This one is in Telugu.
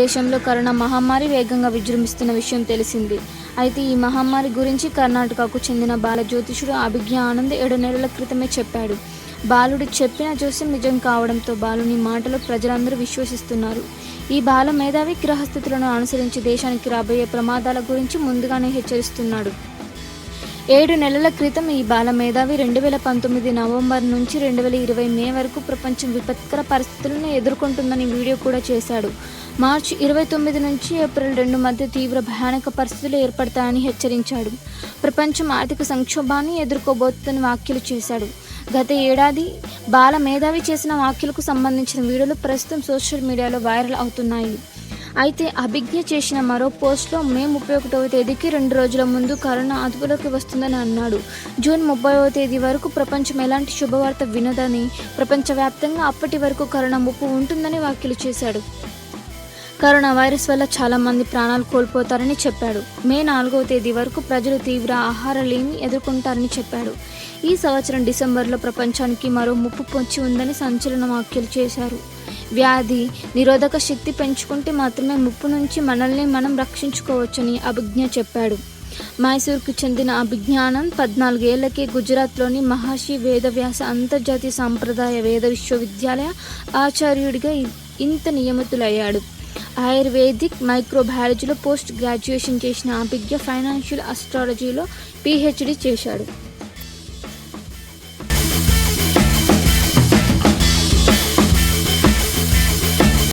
దేశంలో కరోనా మహమ్మారి వేగంగా విజృంభిస్తున్న విషయం తెలిసింది. అయితే ఈ మహమ్మారి గురించి కర్ణాటకకు చెందిన బాల జ్యోతిషుడు అభిజ్ఞ ఆనంద్ ఏడు నెలల క్రితమే చెప్పాడు. బాలుడు చెప్పిన జోస్యం నిజం కావడంతో బాలుని మాటలు ప్రజలందరూ విశ్వసిస్తున్నారు. ఈ బాల మేధావి గ్రహస్థితులను అనుసరించి దేశానికి రాబోయే ప్రమాదాల గురించి ముందుగానే హెచ్చరిస్తున్నాడు. ఏడు నెలల క్రితం ఈ బాల మేధావి రెండు వేల పంతొమ్మిది నవంబర్ నుంచి రెండు వేల ఇరవై మే వరకు ప్రపంచం విపత్కర పరిస్థితులను ఎదుర్కొంటుందని వీడియో కూడా చేశాడు. మార్చి ఇరవై తొమ్మిది నుంచి ఏప్రిల్ రెండు మధ్య తీవ్ర భయానక పరిస్థితులు ఏర్పడతాయని హెచ్చరించాడు. ప్రపంచం ఆర్థిక సంక్షోభాన్ని ఎదుర్కోబోతుందని వ్యాఖ్యలు చేశాడు. గత ఏడాది బాల మేధావి చేసిన వ్యాఖ్యలకు సంబంధించిన వీడియోలు ప్రస్తుతం సోషల్ మీడియాలో వైరల్ అవుతున్నాయి. అయితే అభిజ్ఞ చేసిన మరో పోస్ట్లో మే ముప్పై ఒకటవ తేదీకి రెండు రోజుల ముందు కరోనా అదుపులోకి వస్తుందని అన్నాడు. జూన్ ముప్పైవ తేదీ వరకు ప్రపంచం ఎలాంటి శుభవార్త వినదని ప్రపంచవ్యాప్తంగా అప్పటి వరకు కరోనా ముప్పు ఉంటుందని వ్యాఖ్యలు చేశాడు. కరోనా వైరస్ వల్ల చాలా మంది ప్రాణాలు కోల్పోతారని చెప్పాడు. మే నాలుగవ తేదీ వరకు ప్రజలు తీవ్ర ఆహారలేమి ఎదుర్కొంటారని చెప్పాడు. ఈ సంవత్సరం డిసెంబర్లో ప్రపంచానికి మరో ముప్పు పొంచి ఉందని సంచలన వ్యాఖ్యలు చేశారు. వ్యాధి నిరోధక శక్తి పెంచుకుంటే మాత్రమే ముప్పు నుంచి మనల్ని మనం రక్షించుకోవచ్చని అభిజ్ఞ చెప్పాడు. మైసూర్కు చెందిన అభిజ్ఞానం పద్నాలుగేళ్ళకే గుజరాత్లోని మహర్షి వేదవ్యాస అంతర్జాతీయ సాంప్రదాయ వేద విశ్వవిద్యాలయ ఆచార్యుడిగా ఇంత నియమితులయ్యాడు. ఆయుర్వేదిక్ మైక్రోబయాలజీలో పోస్ట్ గ్రాడ్యుయేషన్ చేసిన అభిజ్ఞ ఫైనాన్షియల్ అస్ట్రాలజీలో పిహెచ్డి చేశాడు.